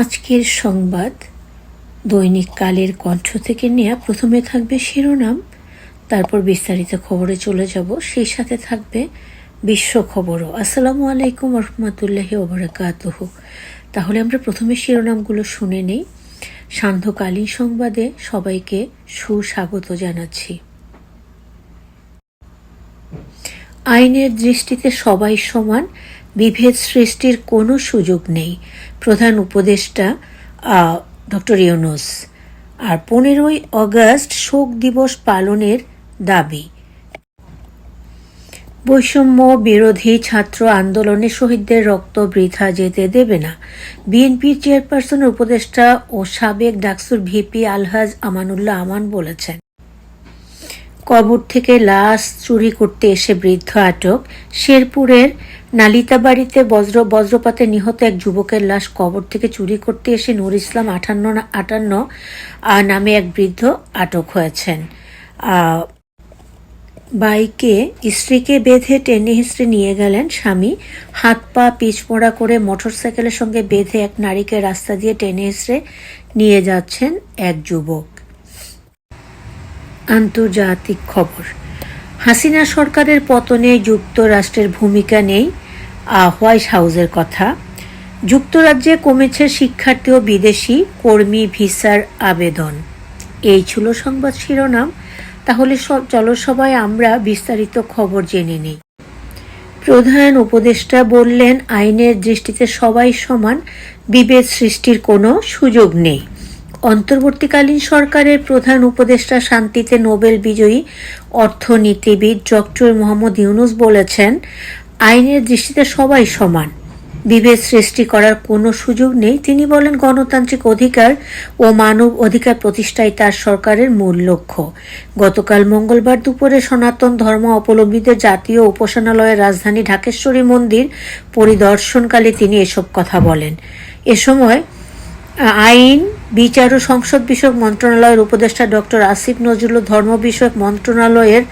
আজকের সংবাদ, দৈনিক কালের কণ্ঠ থেকে নেওয়া প্রথমে থাকবে শিরোনাম, তারপর বিস্তারিত খবরে চলে যাব, সেই সাথে থাকবে বিশ্ব খবরও। আসসালামু আলাইকুম রহমতুল্লাহ ওবরাকাতহ। তাহলে আমরা প্রথমে শিরোনামগুলো শুনে নেই। সান্ধ্যকালীন সংবাদে সবাইকে সুস্বাগত জানাচ্ছি। আইনের দৃষ্টিতে সবাই সমান বিভেদ সৃষ্টির কোনো সুযোগ নেই। প্রধান উপদেষ্টা ডক্টর ইউনুস। আর পনেরোই অগস্ট শোক দিবস পালনের দাবি। বৈষম্য বিরোধী ছাত্র আন্দোলনে শহীদদের রক্ত বৃথা যেতে দেবে না। বিএনপির চেয়ারপারসনের উপদেষ্টা ও সাবেক ডাকসুর ভিপি আলহাজ আমানুল্লাহ আমান বলেছেন, কবর থেকে লাশ চুরি করতে এসে বৃদ্ধ আটক, শেরপুরের নালিতাবাড়িতে বজ্র, বজ্রপাতে নিহত এক যুবকের লাশ কবর থেকে চুরি করতে এসে নুর ইসলাম আটান্ন আটান্ন নামে এক বৃদ্ধ আটক হয়েছেন। বাইকে স্ত্রীকে বেঁধে টেনে হিস্ট্রি নিয়ে গেলেন স্বামী। হাত পা পিচমোড়া করে মোটরসাইকেলের সঙ্গে বেঁধে এক নারীকে রাস্তা দিয়ে টেনে হিস্ট্রে নিয়ে যাচ্ছেন এক যুবক। আন্তর্জাতিক খবর, হাসিনা সরকারের পতনে যুক্তরাষ্ট্রের ভূমিকা নেই। হোয়াইট হাউসের কথা। যুক্তরাজ্যে কমেছে শিক্ষার্থী ও বিদেশি কর্মী ভিসার আবেদন। এই ছিল সংবাদ শিরোনাম। তাহলে সব চলো সবাই আমরা বিস্তারিত খবর জেনে নিই। প্রধান উপদেষ্টা বললেন, আইনের দৃষ্টিতে সবাই সমান, বিভেদ সৃষ্টির কোনো সুযোগ নেই। অন্তর্বর্তীকালীন সরকারের প্রধান উপদেষ্টা শান্তিতে নোবেল বিজয়ী অর্থনীতিবিদ ডক্টর মোহাম্মদ ইউনুস বলেছেন আইনের দৃষ্টিতে সবাই সমান। বিভেদ সৃষ্টি করার কোনো সুযোগ নেই, তিনি বলেন গণতান্ত্রিক অধিকার ও মানব অধিকার প্রতিষ্ঠাই তার সরকারের মূল লক্ষ্য। গতকাল মঙ্গলবার দুপুরে সনাতন ধর্ম অবলম্বীদের জাতীয় উপাসনালয়ের রাজধানী ঢাকেশ্বরী মন্দির পরিদর্শনকালে তিনি এসব কথা বলেন। এ সময় আইন বিচার ও সংসদ বিষয়ক মন্ত্রণালয়ের উপদেষ্টা ডক্টর আসিফ নজরুল ধর্ম বিষয়ক মন্ত্রণালয়ের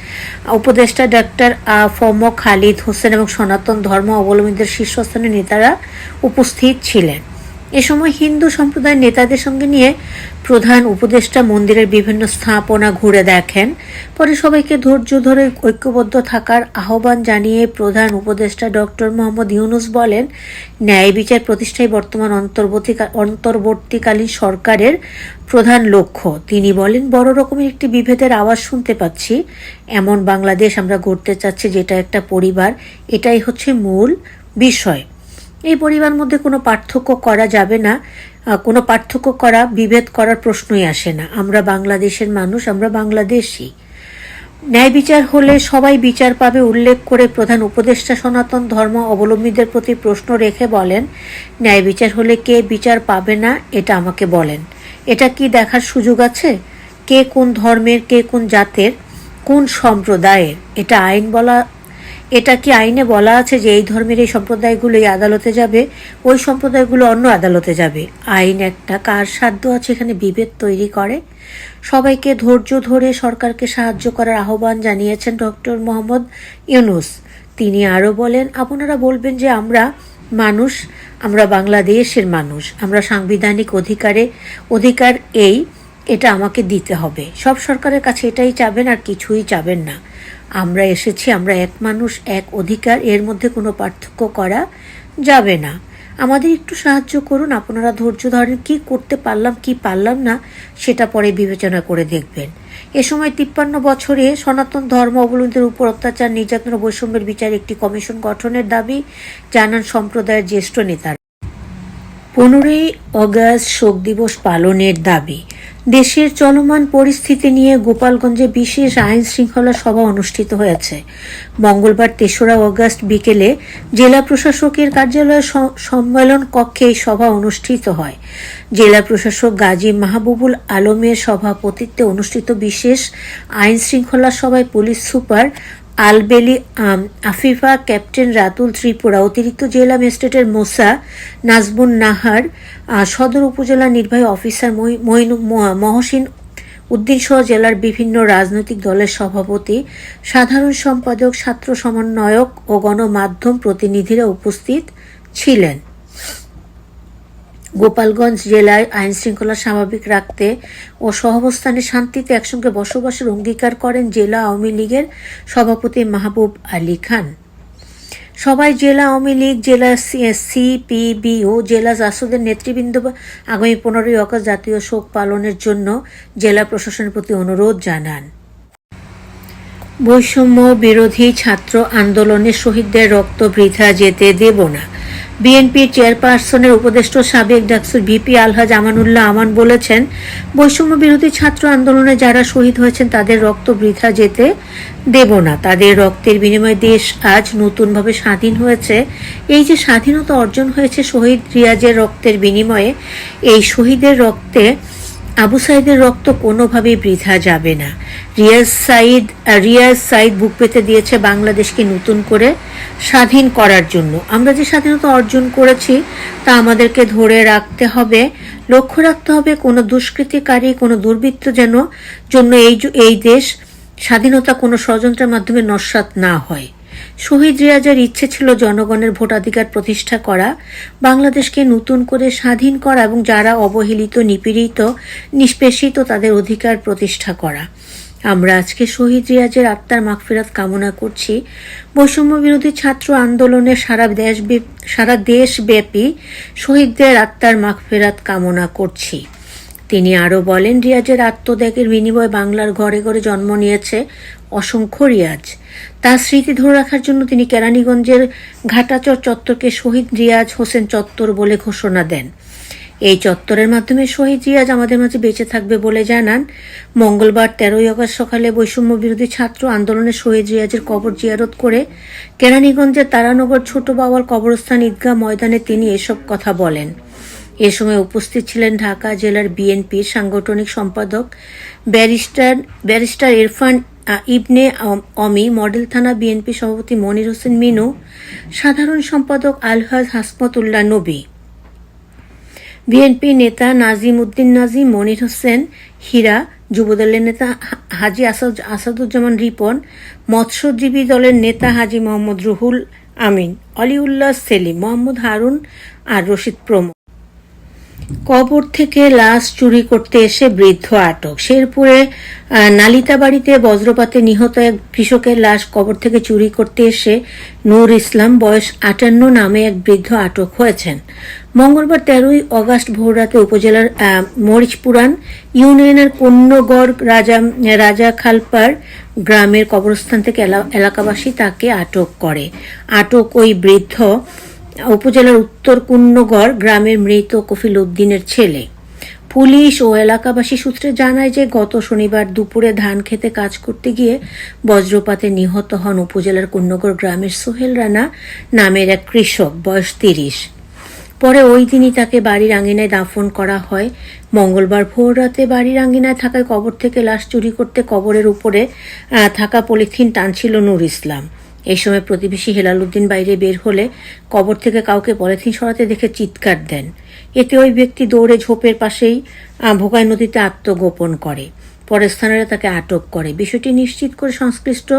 উপদেষ্টা ডক্টর ফম খালিদ হোসেন এবং সনাতন ধর্ম অবলম্বীদের শীর্ষস্থানীয় নেতারা উপস্থিত ছিলেন। এ সময় হিন্দু সম্প্রদায়ের নেতাদের সঙ্গে নিয়ে প্রধান উপদেষ্টা মন্দিরের বিভিন্ন স্থাপনা ঘুরে দেখেন। পরে সবাইকে ধৈর্য ধরে ঐক্যবদ্ধ থাকার আহ্বান জানিয়ে প্রধান উপদেষ্টা ডক্টর মোহাম্মদ ইউনুস বলেন, ন্যায় বিচার প্রতিষ্ঠাই বর্তমান অন্তর্বর্তী অন্তর্বর্তীকালীন সরকারের প্রধান লক্ষ্য। তিনি বলেন, বড় রকমের একটি বিভেদের আওয়াজ শুনতে পাচ্ছি। এমন বাংলাদেশ আমরা গড়তে চাচ্ছি যেটা একটা পরিবার। এটাই হচ্ছে মূল বিষয়। এই পরিবার মধ্যে কোনো পার্থক্য করা যাবে না। কোনো পার্থক্য করা, বিভেদ করার প্রশ্নই আসে না। আমরা বাংলাদেশের মানুষ, আমরা বাংলাদেশি। ন্যায় বিচার হলে সবাই বিচার পাবে, উল্লেখ করে প্রধান উপদেষ্টা সনাতন ধর্ম অবলম্বীদের প্রতি প্রশ্ন রেখে বলেন, ন্যায় বিচার হলে কে বিচার পাবে না, এটা আমাকে বলেন। এটা কি দেখার সুযোগ আছে? কে কোন ধর্মের, কে কোন জাতের, কোন সম্প্রদায়ের? এটা আইন বলা এটা কি আইনে বলা আছে যে এই ধর্মের এই সম্প্রদায়গুলো এই আদালতে যাবে? ওই সম্প্রদায়গুলো অন্য আদালতে যাবে। আইন একটা, কার সাধ্য আছে এখানে বিভেদ তৈরি করে? সবাইকে ধৈর্য ধরে সরকারকে সাহায্য করার আহ্বান জানিয়েছেন ডক্টর মোহাম্মদ ইউনুস। তিনি আরও বলেন, আপনারা বলবেন যে আমরা মানুষ, আমরা বাংলাদেশের মানুষ, আমরা সাংবিধানিক অধিকারে, অধিকার এই, এটা আমাকে দিতে হবে। সব সরকারের কাছে এটাই চাবেন আর কিছুই চাবেন না। আমরা এসেছি, আমরা এক মানুষ, এক অধিকার, এর মধ্যে কোনো পার্থক্য করা যাবে না। আমাদের একটু সাহায্য করুন, আপনারা ধৈর্য ধরেন, কি করতে পারলাম, কি পারলাম না, সেটা পরে বিবেচনা করে দেখবেন। এ সময় তিপ্পান্ন বছরে সনাতন ধর্ম অবলম্বীদের উপর অত্যাচার, নির্যাতন বৈষম্যের বিচার একটি কমিশন গঠনের দাবি, জানান সম্প্রদায়ের জ্যেষ্ঠ নেতারা। পনেরোই অগাস্ট শোক দিবস পালনের দাবি। দেশের চলমান পরিস্থিতি নিয়ে গোপালগঞ্জে বিশেষ আইন শৃঙ্খলা সভা অনুষ্ঠিত হয়েছে। মঙ্গলবার তেসরা অগস্ট বিকেলে জেলা প্রশাসকের কার্যালয়ে সম্মেলন কক্ষে এই সভা অনুষ্ঠিত হয়। জেলা প্রশাসক গাজী মাহবুবুল আলমের সভাপতিত্বে অনুষ্ঠিত বিশেষ আইন শৃঙ্খলা সভায় police super Albeli Afifa, captain Ratul, Tripura, অতিরিক্ত জেলা ম্যাজিস্ট্রেটের মোসা নাজবুন নাহার সদর উপজেলা নির্বাহী অফিসার মহসিন উদ্দিন সহ জেলার বিভিন্ন রাজনৈতিক দলের সভাপতি, সাধারণ সম্পাদক, ছাত্র সমন্বয়ক ও গণমাধ্যম প্রতিনিধিরা উপস্থিত ছিলেন। গোপালগঞ্জ জেলায় আইন শৃঙ্খলা স্বাভাবিক রাখতে ও সহাবস্থানে শান্তিতে একসঙ্গে বসবাসের অঙ্গীকার করেন জেলা আওয়ামী লীগের সভাপতি মাহবুব আলী খান। সবাই জেলা আওয়ামী লীগ, জেলা সিপিবি ও জেলা জাসুদের নেতৃবৃন্দ আগামী পনেরোই অগস্ট জাতীয় শোক পালনের জন্য জেলা প্রশাসনের প্রতি অনুরোধ জানান। বৈষম্য বিরোধী ছাত্র আন্দোলনে শহীদদের রক্ত বৃথা যেতে দেব না। বিএনপির চেয়ারপারসনের উপদেষ্টা সাবেক ডাক্তার ভিপি আলহাজ আমানুল্লাহ আমান বলেছেন, বৈষম্য বিরোধী ছাত্র আন্দোলনে যারা শহীদ হয়েছেন তাদের রক্ত বৃথা যেতে দেব না। তাদের রক্তের বিনিময়ে দেশ আজ নতুনভাবে স্বাধীন হয়েছে। এই যে স্বাধীনতা অর্জন হয়েছে শহীদ রিয়াজের রক্তের বিনিময়ে, এই শহীদের রক্তে আবু সাইদের রক্ত কোনোভাবেই বৃথা যাবে না। রিয়াজ সাইদ রিয়াজ সাইদ বুক পেতে দিয়েছে বাংলাদেশকে নতুন করে স্বাধীন করার জন্য। আমরা যে স্বাধীনতা অর্জন করেছি, তা আমাদেরকে ধরে রাখতে হবে, লক্ষ্য রাখতে হবে কোনো দুষ্কৃতিকারী, কোনো দুর্বৃত্ত যেন, জন্য এই এই দেশ স্বাধীনতা কোনো ষড়যন্ত্রের মাধ্যমে নস্বাত না হয়। শহীদ রিয়াজের ইচ্ছে ছিল জনগণের ভোটাধিকার প্রতিষ্ঠা করা, বাংলাদেশকে নতুন করে স্বাধীন করা এবং যারা অবহেলিত, নিপীড়িত, নিষ্পেষিত তাদের অধিকার প্রতিষ্ঠা করা। আমরা আজকে শহীদ রিয়াজের আত্মার মাগফিরাত কামনা করছি। বৈষম্য বিরোধী ছাত্র আন্দোলনে সারা দেশ সারা দেশব্যাপী শহীদদের আত্মার মাগফিরাত কামনা করছি। তিনি আরও বলেন, রিয়াজের আত্মত্যাগের বিনিময়ে বাংলার ঘরে ঘরে জন্ম নিয়েছে অসংখ্য রিয়াজ। তার স্মৃতি ধরে রাখার জন্য তিনি কেরানীগঞ্জের ঘাটাচর চত্বরকে শহীদ রিয়াজ হোসেন চত্বর বলে ঘোষণা দেন। এই চত্বরের মাধ্যমে শহীদ রিয়াজ আমাদের মাঝে বেঁচে থাকবে বলে জানান। মঙ্গলবার তেরোই আগস্ট সকালে বৈষম্য বিরোধী ছাত্র আন্দোলনে শহীদ রিয়াজের কবর জিয়ারত করে কেরানীগঞ্জের তারানগর ছোট বাবার কবরস্থান ঈদগাহ ময়দানে তিনি এসব কথা বলেন। এ সময় উপস্থিত ছিলেন ঢাকা জেলার বিএনপির সাংগঠনিক সম্পাদক barrister barrister Irfan Ibne Omi model থানা বিএনপি সভাপতি মনির হোসেন মিনু, সাধারণ সম্পাদক আলহাজ হাসমতুল্লাহ নবী। বিএনপি নেতা নাজিম উদ্দিন নাজিম, মনির হোসেন হীরা, যুবদলের নেতা হাজি আসাদ, আসাদুজ্জামান রিপন, মৎস্যজীবী দলের নেতা হাজি মোহাম্মদ রুহুল আমিন, অলিউল্লাহ সেলিম, মোহাম্মদ হারুন আর রশিদ প্রমুখ। কবর থেকে লাশ চুরি করতে এসে বৃদ্ধ আটক। শেরপুরে নালিতাবাড়িতে বজ্রপাতে নিহত এক কৃষকের লাশ কবর থেকে চুরি করতে এসে নূর ইসলাম বয়স আটান্ন নামে এক বৃদ্ধ আটক হয়েছেন। মঙ্গলবার তেরোই অগাস্ট ভোররাতে উপজেলার মরিচপুরান ইউনিয়নের কন্যগড় রাজা রাজা খালপার গ্রামের কবরস্থান থেকে এলা- এলাকাবাসী তাকে আটক করে। আটক ওই বৃদ্ধ উপজেলার উত্তর কুন্নগড় গ্রামের মৃত কফিল উদ্দিনের ছেলে। পুলিশ ও এলাকাবাসী সূত্রে জানায় যে, গত শনিবার দুপুরে ধান খেতে কাজ করতে গিয়ে বজ্রপাতে নিহত হন উপজেলার কুন্নগড় গ্রামের সোহেল রানা নামের এক কৃষক, বয়স তিরিশ। পরে ওই দিনই তাকে বাড়ির আঙিনায় দাফন করা হয়। মঙ্গলবার ভোর রাতে বাড়ির আঙিনায় থাকায় কবর থেকে লাশ চুরি করতে কবরের উপরে থাকা পলিথিন টানছিল নূর ইসলাম। এই সময় প্রতিবেশী হেলাল উদ্দিন বাইরে বের হলে কবর থেকে কাউকে পলিথিন সরাতে দেখে চিৎকার দেন। এতে ওই ব্যক্তি দৌড়ে ঝোপের পাশেই ভোগাই নদীতে আত্মগোপন করে। পরে স্থানীয়রা তাকে আটক করে। বিষয়টি নিশ্চিত করে সংশ্লিষ্ট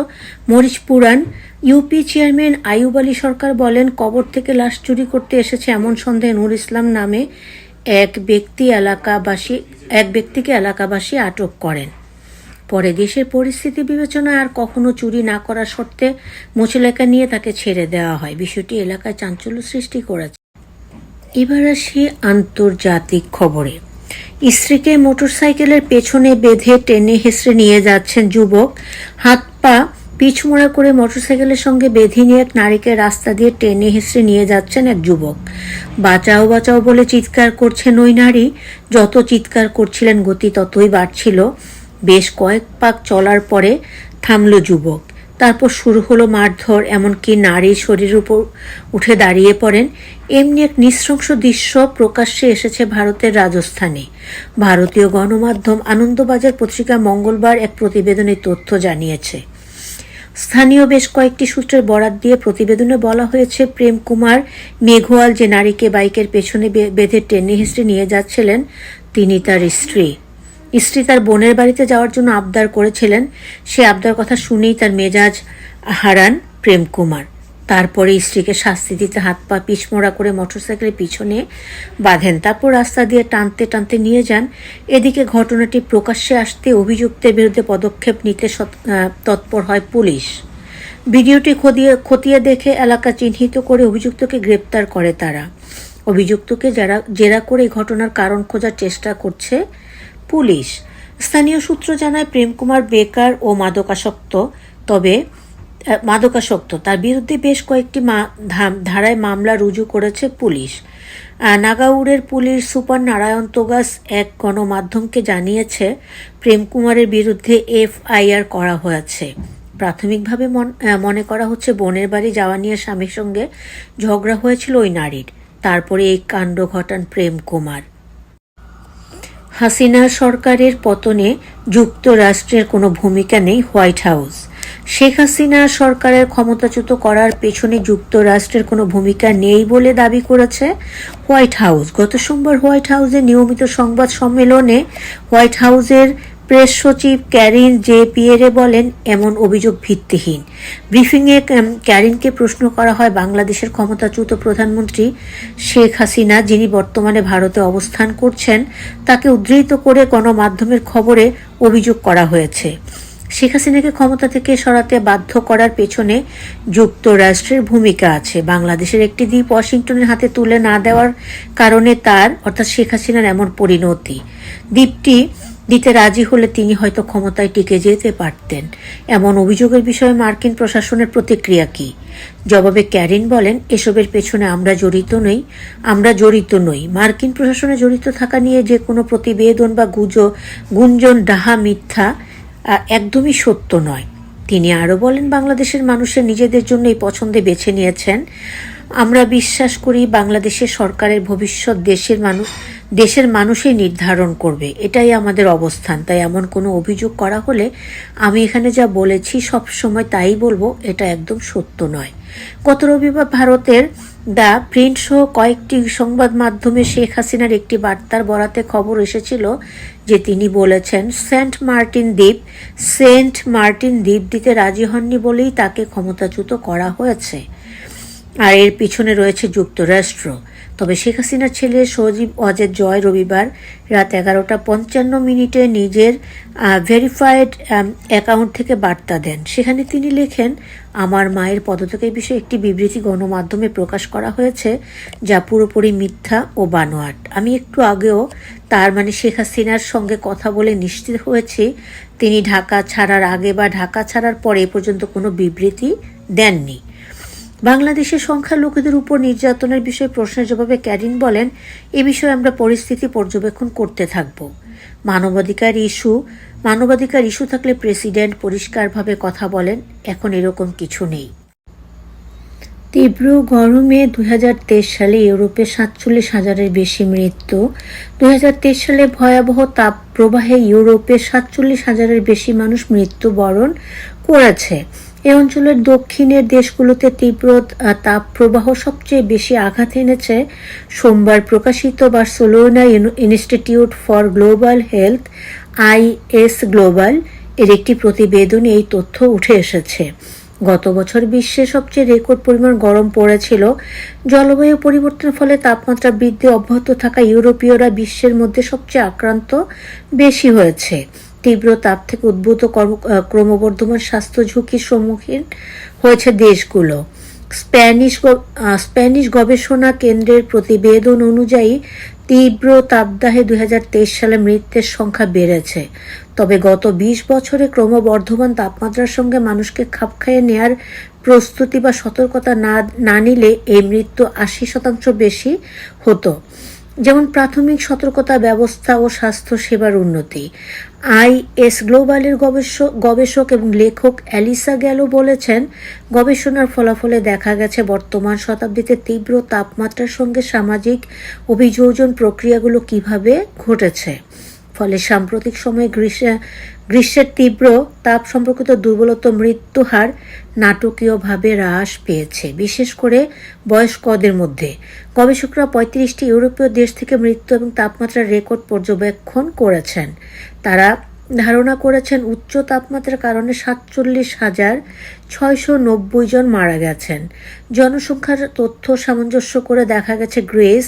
মরিচ পুরাণ ইউপি চেয়ারম্যান আইয়ুব আলী সরকার বলেন, কবর থেকে লাশ চুরি করতে এসেছে এমন সন্দেহে নূর ইসলাম নামে এক ব্যক্তি এলাকাবাসী, এক ব্যক্তিকে এলাকাবাসী আটক করেন। পরে দেশের পরিস্থিতি বিবেচনায় আর কখনো চুরি না করার শর্তে মোচলেকা নিয়ে তাকে ছেড়ে দেওয়া হয়। বিষয়টি এলাকায় চাঞ্চল্য সৃষ্টি করেছে। এবার আসি আন্তর্জাতিক খবরে। স্ত্রীকে মোটরসাইকেলের পেছনে বেঁধে টেনে হেসড়ে নিয়ে যাচ্ছেন যুবক। হাত পা পিছমোড়া করে মোটরসাইকেলের সঙ্গে বেঁধে নিয়ে এক নারীকে রাস্তা দিয়ে টেনে হেসড়ে নিয়ে যাচ্ছেন এক যুবক। বাঁচাও বাঁচাও বলে চিৎকার করছেন ওই নারী। যত চিৎকার করছিলেন গতি ততই বাড়ছিল। বেশ কয়েক পাক চলার পরে থামল যুবক। তারপর শুরু হলো মারধর, এমনকি নারীর শরীর উপর উঠে দাঁড়িয়ে পড়েন। এমনি এক নৃশংস দৃশ্য প্রকাশ্যে এসেছে ভারতের রাজস্থানে। ভারতীয় গণমাধ্যম আনন্দবাজার পত্রিকা মঙ্গলবার এক প্রতিবেদনে তথ্য জানিয়েছে। স্থানীয় বেশ কয়েকটি সূত্রের বরাত দিয়ে প্রতিবেদনে বলা হয়েছে, প্রেম কুমার মেঘওয়াল যে নারীকে বাইকের পেছনে বেঁধে টেনে হেসড়ে নিয়ে যাচ্ছিলেন, তিনি তার স্ত্রী। স্ত্রী তার বোনের বাড়িতে যাওয়ার জন্য আবদার করেছিলেন। সে আবদার কথা শুনেই তার মেজাজ হারান প্রেম কুমার। তারপরে স্ত্রীকে শাস্তি দিতে হাত পা পিছমোড়া করে মোটরসাইকেলের পিছনে বাঁধেন। তারপর রাস্তা দিয়ে টানতে টানতে নিয়ে যান। এদিকে ঘটনাটি প্রকাশ্যে আসতে অভিযুক্তের বিরুদ্ধে পদক্ষেপ নিতে তৎপর হয় পুলিশ। ভিডিওটি খতিয়ে খতিয়ে দেখে এলাকা চিহ্নিত করে অভিযুক্তকে গ্রেপ্তার করে তারা। অভিযুক্তকে যারা, জেরা করে ঘটনার কারণ খোঁজার চেষ্টা করছে পুলিশ। স্থানীয় সূত্র জানায় প্রেমকুমার বেকার ও মাদকাসক্ত তবে মাদকাসক্ত। তার বিরুদ্ধে বেশ কয়েকটি ধারায় মামলা রুজু করেছে পুলিশ। আহ, নাগাউড়ের পুলিশ সুপার নারায়ণ তোগাস এক গণমাধ্যমকে জানিয়েছে প্রেমকুমারের বিরুদ্ধে এফআইআর করা হয়েছে। প্রাথমিকভাবে মনে করা হচ্ছে বোনের বাড়ি যাওয়া নিয়ে স্বামীর সঙ্গে ঝগড়া হয়েছিল ওই নারীর। তারপরে এই কাণ্ড ঘটান প্রেম কুমার। হাসিনা সরকারের পতনে যুক্তরাষ্ট্রের কোনো ভূমিকা নেই হোয়াইট হাউস। শেখ হাসিনা সরকারের ক্ষমতাচ্যুত করার পেছনে যুক্তরাষ্ট্রের কোনো ভূমিকা নেই বলে দাবি করেছে হোয়াইট হাউস। গত সোমবার হোয়াইট হাউসের নিয়মিত সংবাদ সম্মেলনে হোয়াইট হাউসের প্রেস সচিব ক্যারিন জে পিয়েরে বলেন, এমন অভিযোগ ভিত্তিহীন। ব্রিফিংয়ে ক্যারিনকে প্রশ্ন করা হয় বাংলাদেশের ক্ষমতাচ্যুত প্রধানমন্ত্রী শেখ হাসিনা যিনি বর্তমানে ভারতে অবস্থান করছেন, তাকে উদ্ধৃত করে গণমাধ্যমের খবরে অভিযোগ করা হয়েছে। শেখ হাসিনাকে ক্ষমতা থেকে সরাতে বাধ্য করার পেছনে যুক্তরাষ্ট্রের ভূমিকা আছে। বাংলাদেশের একটি দ্বীপ ওয়াশিংটনের হাতে তুলে না দেওয়ার কারণে তার, অর্থাৎ শেখ হাসিনার এমন পরিণতি। দ্বীপটি দিতে রাজি হলে তিনি হয়তো ক্ষমতায় টিকে যেতে পারতেন। এমন অভিযোগের বিষয়ে মার্কিন প্রশাসনের প্রতিক্রিয়া কি? জবাবে ক্যারিন বলেন, এসবের পেছনে আমরা জড়িত নই, আমরা জড়িত নই। মার্কিন প্রশাসনে জড়িত থাকা নিয়ে যে কোনো প্রতিবেদন বা গুজ, গুঞ্জন, ডাহা, মিথ্যা একদমই সত্য নয়। তিনি আরও বলেন, বাংলাদেশের মানুষের নিজেদের জন্য এই পছন্দে বেছে নিয়েছেন। আমরা বিশ্বাস করি বাংলাদেশের সরকারের ভবিষ্যৎ দেশের মানুষ দেশের মানুষই নির্ধারণ করবে। এটাই আমাদের অবস্থান। তাই এমন কোনো অভিযোগ করা হলে আমি এখানে যা বলেছি সব সময় তাই বলব, এটা একদম সত্য নয়। গত রবিবার ভারতের দ্য প্রিন্ট সহ কয়েকটি সংবাদ মাধ্যমে শেখ হাসিনার একটি বার্তার বরাতে খবর এসেছিল যে তিনি বলেছেন, সেন্ট মার্টিন দ্বীপ, সেন্ট মার্টিন দ্বীপ দিতে রাজি হননি বলেই তাকে ক্ষমতাচ্যুত করা হয়েছে। আর এর পিছনে রয়েছে যুক্তরাষ্ট্র। তবে শেখ হাসিনার ছেলে সজীব অজের জয় রবিবার রাত এগারোটা পঞ্চান্ন মিনিটে নিজের ভেরিফাইড অ্যাকাউন্ট থেকে বার্তা দেন। সেখানে তিনি লেখেন, আমার মায়ের পদত্যাগের বিষয়ে একটি বিবৃতি গণমাধ্যমে প্রকাশ করা হয়েছে, যা পুরোপুরি মিথ্যা ও বানোয়াট। আমি একটু আগেও তার মানে শেখ হাসিনার সঙ্গে কথা বলে নিশ্চিত হয়েছি। তিনি ঢাকা ছাড়ার আগে বা ঢাকা ছাড়ার পরে এ পর্যন্ত কোনো বিবৃতি দেননি। বাংলাদেশের সংখ্যালঘুদের উপর নির্যাতনের বিষয়ে প্রশ্নের জবাবে ক্যারিন বলেন, এ বিষয়ে আমরা পরিস্থিতি পর্যবেক্ষণ করতে থাকব। মানবাধিকার ইস্যু মানবাধিকার ইস্যু থাকলে প্রেসিডেন্ট পরিষ্কারভাবে কথা বলেন, এখন এরকম কিছু নেই। তীব্র গরমে দুই হাজার তেইশ সালে ইউরোপে সাতচল্লিশ হাজারের বেশি মৃত্যু দু হাজার তেইশ সালে ভয়াবহ তাপ প্রবাহে ইউরোপে সাতচল্লিশ হাজারের বেশি মানুষ মৃত্যুবরণ করেছে। এই অঞ্চলের দক্ষিণের দেশগুলোতে তীব্র তাপপ্রবাহ সবচেয়ে বেশি আঘাত এনেছে। সোমবার প্রকাশিত Barcelona in- institute for global health IS global, এর একটি প্রতিবেদনে এই তথ্য উঠে এসেছে। গত বছর বিশ্বে সবচেয়ে রেকর্ড পরিমাণ গরম পড়েছিল। জলবায়ু পরিবর্তনের ফলে তাপমাত্রা বৃদ্ধি অব্যাহত থাকা ইউরোপীয়রা বিশ্বের মধ্যে সবচেয়ে আক্রান্ত বেশি হয়েছে। তীব্র তাপ থেকে উদ্ভূত কর্ম- ক্রমবর্ধমান স্বাস্থ্য ঝুঁকির সম্মুখীন হয়েছে দেশগুলো। স্প্যানিশ স্প্যানিশ গবেষণা কেন্দ্রের প্রতিবেদন অনুযায়ী তীব্র তাপদাহে দুই হাজার তেইশ সালে মৃত্যুর সংখ্যা বেড়েছে। তবে গত ২০ বছরে ক্রমবর্ধমান তাপমাত্রার সঙ্গে মানুষকে খাপ খাইয়ে নেয়ার প্রস্তুতি বা সতর্কতা না না নিলে এই মৃত্যু আশি শতাংশ বেশি হতো। যেমন প্রাথমিক সতর্কতা ব্যবস্থা ও স্বাস্থ্য সেবার উন্নতি। আইএস গ্লোবালের গবেষক গবেষক এবং লেখক অ্যালিসা গ্যালো বলেছেন, গবেষণার ফলাফলে দেখা গেছে বর্তমান শতাব্দীতে তীব্র তাপমাত্রার সঙ্গে সামাজিক অভিযোজন প্রক্রিয়াগুলো কীভাবে ঘটেছে। ফলে সাম্প্রতিক সময়ে গ্রীষ্মের তীব্র তাপ সম্পর্কিত দুর্বলতা মৃত্যু হার নাটকীয়ভাবে হ্রাস পেয়েছে, বিশেষ করে বয়স্কদের মধ্যে। গবেষকরা পঁয়ত্রিশটি ইউরোপীয় দেশ থেকে মৃত্যু এবং তাপমাত্রার রেকর্ড পর্যবেক্ষণ করেছেন। তারা ধারণা করেছেন উচ্চ তাপমাত্রার কারণে সাতচল্লিশ হাজার ছয়শো নব্বই জন মারা গেছেন। জনসংখ্যার তথ্য সামঞ্জস্য করে দেখা গেছে গ্রিস,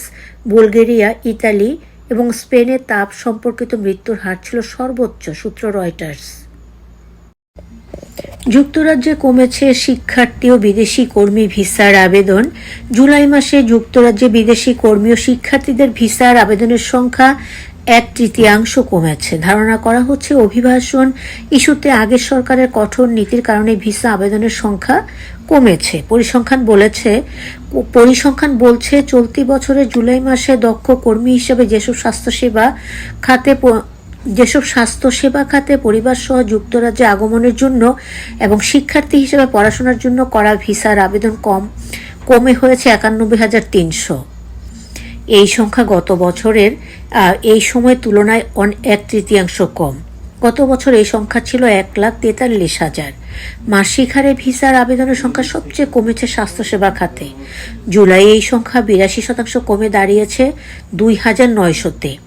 বুলগেরিয়া, ইতালি এবং স্পেনে তাপ সম্পর্কিত মৃত্যুর হার ছিল সর্বোচ্চ, সূত্র রয়টার্স। যুক্তরাজ্যে কমেছে শিক্ষার্থী ও বিদেশি কর্মী ভিসার আবেদন। জুলাই মাসে যুক্তরাজ্যে বিদেশি কর্মী ও শিক্ষার্থীদের ভিসার আবেদনের সংখ্যা এক তৃতীয়াংশ কমেছে। ধারণা করা হচ্ছে অভিবাসন ইস্যুতে আগের সরকারের কঠোর নীতির কারণে ভিসা আবেদনের সংখ্যা কমেছে। পরিসংখ্যান বলেছে, পরিসংখ্যান বলছে, চলতি বছরের জুলাই মাসে দক্ষ কর্মী হিসেবে যেসব স্বাস্থ্যসেবা খাতে যেসব স্বাস্থ্যসেবা খাতে পরিবার সহ যুক্তরাজ্যে আগমনের জন্য এবং শিক্ষার্থী হিসেবে পড়াশোনার জন্য করা ভিসার আবেদন কম, কমে হয়েছে একানব্বই হাজার তিনশো। এই সংখ্যা গত বছরের এই সময় তুলনায় অন- এক তৃতীয়াংশ কম। গত বছর এই সংখ্যা ছিল এক লাখ তেতাল্লিশ হাজার। মাসিক হারে ভিসার আবেদনের সংখ্যা সবচেয়ে কমেছে স্বাস্থ্যসেবা খাতে। জুলাই এই সংখ্যা বিরাশি শতাংশ কমে দাঁড়িয়েছে দুই হাজার নয়শোতে।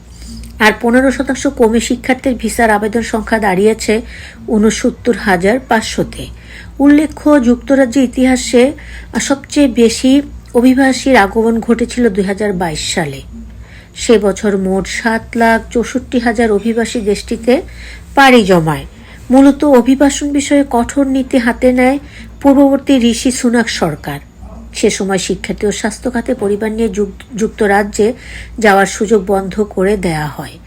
আর পনেরো শতাংশ কমে শিক্ষার্থীর ভিসার আবেদন সংখ্যা দাঁড়িয়েছে উনসত্তর হাজার পাঁচশোতে। উল্লেখ্য যুক্তরাজ্যের ইতিহাসে সবচেয়ে বেশি অভিবাসীর আগমন ঘটেছিল দুই হাজার বাইশ সালে। সে বছর মোট সাত লাখ চৌষট্টি হাজার অভিবাসী দেশটিতে পাড়ি জমায়। মূলত অভিবাসন বিষয়ে কঠোর নীতি হাতে নেয় পূর্ববর্তী ঋষি সুনাক সরকার। সে সময় শিক্ষার্থী ও স্বাস্থ্য খাতে পরিবার নিয়ে যুক- যুক্তরাজ্যে যাওয়ার সুযোগ বন্ধ করে দেয়া হয়।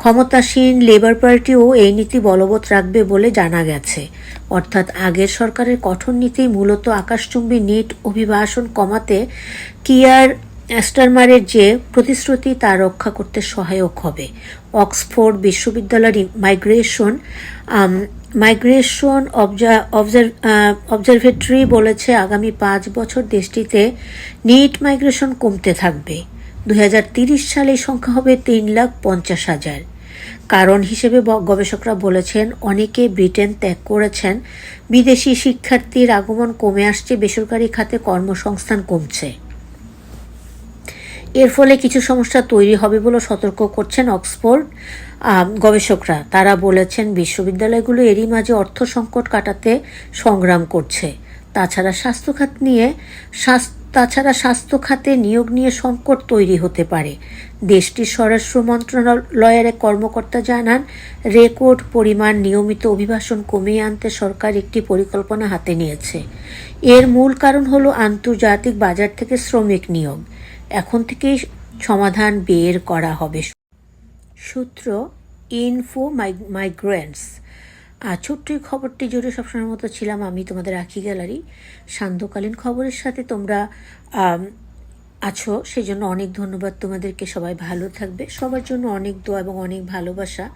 ক্ষমতাসীন লেবার পার্টিও এই নীতি বলবৎ রাখবে বলে জানা গেছে। অর্থাৎ আগের সরকারের কঠোর নীতি মূলত আকাশচুম্বী নিট অভিবাসন কমাতে কিয়ার অ্যাস্টারমারের যে প্রতিশ্রুতি তা রক্ষা করতে সহায়ক হবে। অক্সফোর্ড বিশ্ববিদ্যালয়ের মাইগ্রেশন মাইগ্রেশন অবজারভেটরি বলেছে, আগামী পাঁচ বছর দেশটিতে নিট মাইগ্রেশন কমতে থাকবে। দুই সালে সংখ্যা হবে তিন লাখ পঞ্চাশ হাজার। কারণ হিসেবে গবেষকরা বলেছেন, অনেকে ব্রিটেন ত্যাগ করেছেন, বিদেশি শিক্ষার্থীর আগমন কমে আসছে, বেসরকারি খাতে কর্মসংস্থান কমছে। এর ফলে কিছু সমস্যা তৈরি হবে বলে সতর্ক করছেন অক্সফোর্ড গবেষকরা। তারা বলেছেন, বিশ্ববিদ্যালয়গুলো এরই মাঝে অর্থ সংকট কাটাতে সংগ্রাম করছে। তাছাড়া স্বাস্থ্যখাত নিয়ে স্বাস্থ- তাছাড়া স্বাস্থ্য খাতে নিয়োগ নিয়ে সংকট তৈরি হতে পারে। দেশটির স্বরাষ্ট্র মন্ত্রণালয়ের এক কর্মকর্তা জানান, রেকর্ড পরিমাণ নিয়মিত অভিবাসন কমিয়ে আনতে সরকার একটি পরিকল্পনা হাতে নিয়েছে। এর মূল কারণ হলো আন্তর্জাতিক বাজার থেকে শ্রমিক নিয়োগ। এখন থেকেই সমাধান বের করা হবে। সূত্র ইনফো মাইগ্রেন্টস আর ছোট্ট এই খবরটি জুড়ে সবসময় মতো ছিলাম আমি তোমাদের আখি গ্যালারি। সান্ধ্যকালীন খবরের সাথে তোমরা আছো সেই জন্য অনেক ধন্যবাদ তোমাদেরকে। সবাই ভালো থাকবে। সবার জন্য অনেক দোয়া এবং অনেক ভালোবাসা।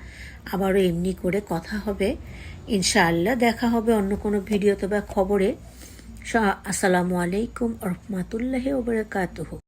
আবারও এমনি করে কথা হবে। ইনশাআল্লাহ দেখা হবে অন্য কোনো ভিডিওতে বা খবরে। আসসালামু আলাইকুম রহমতুল্লাহ ওবরাকাতুহ